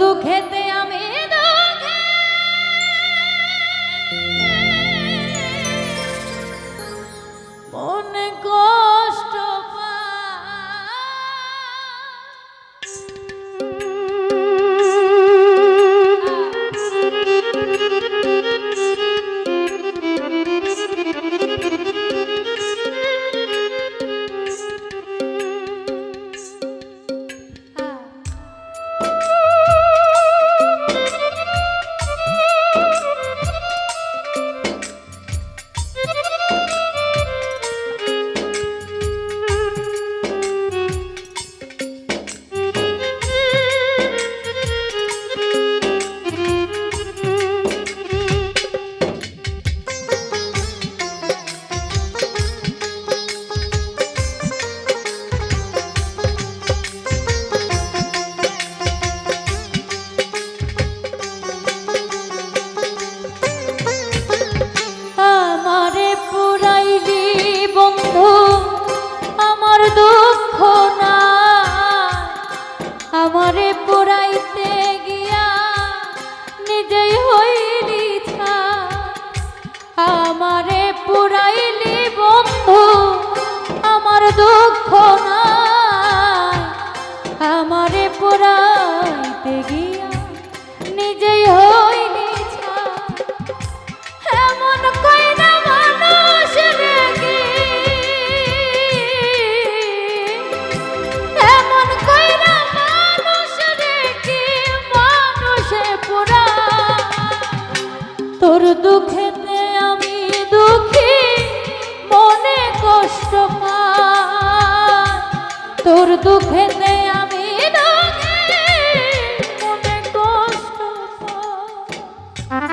দুঃখেতে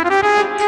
Música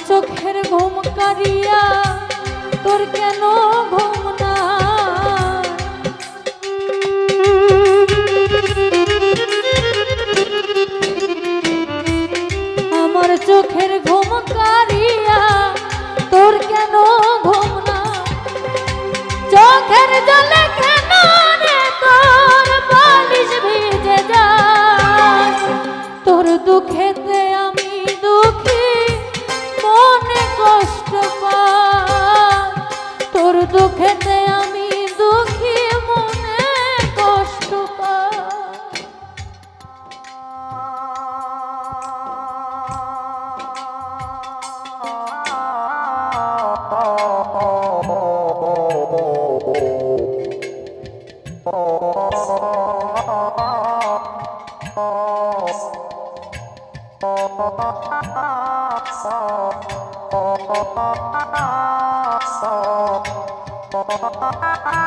চোখের ঘুম কারিয়া তোর কেন ঘুম Música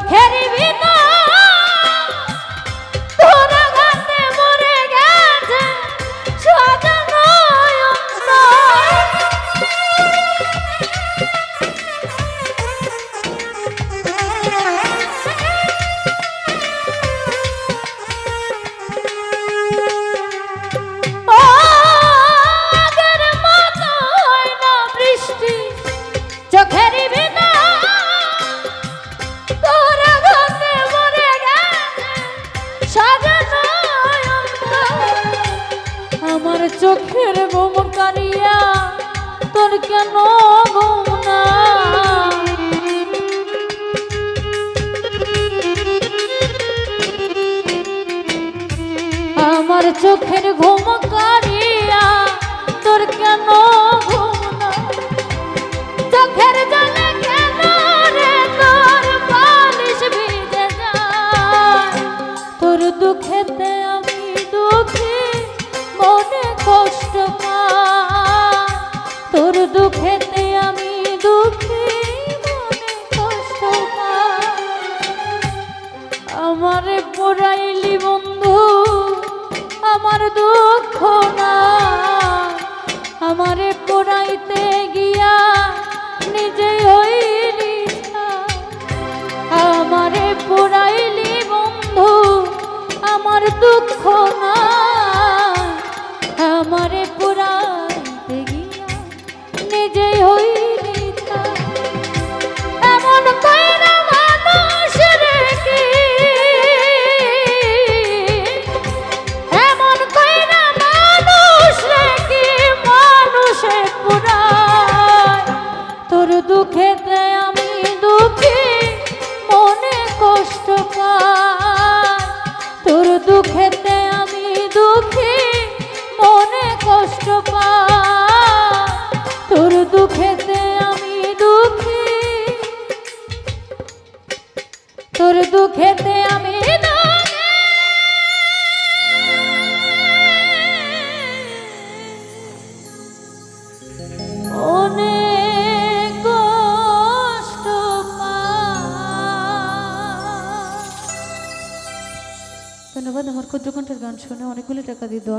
চোখের চোখের ঘুম কারিয়া তোর কেন ঘুম না চোখের জলে কেন রে তোর পালিশ ভিজে যায়? তোর দুঃখেতে আমি দুঃখী দুঃখে দুঃখ না দুঃখেতে আমি ধন্যবাদ আমার ক্ষুদ্র কণ্ঠের গান শুনে অনেকগুলি টাকা দিয়ে দেওয়া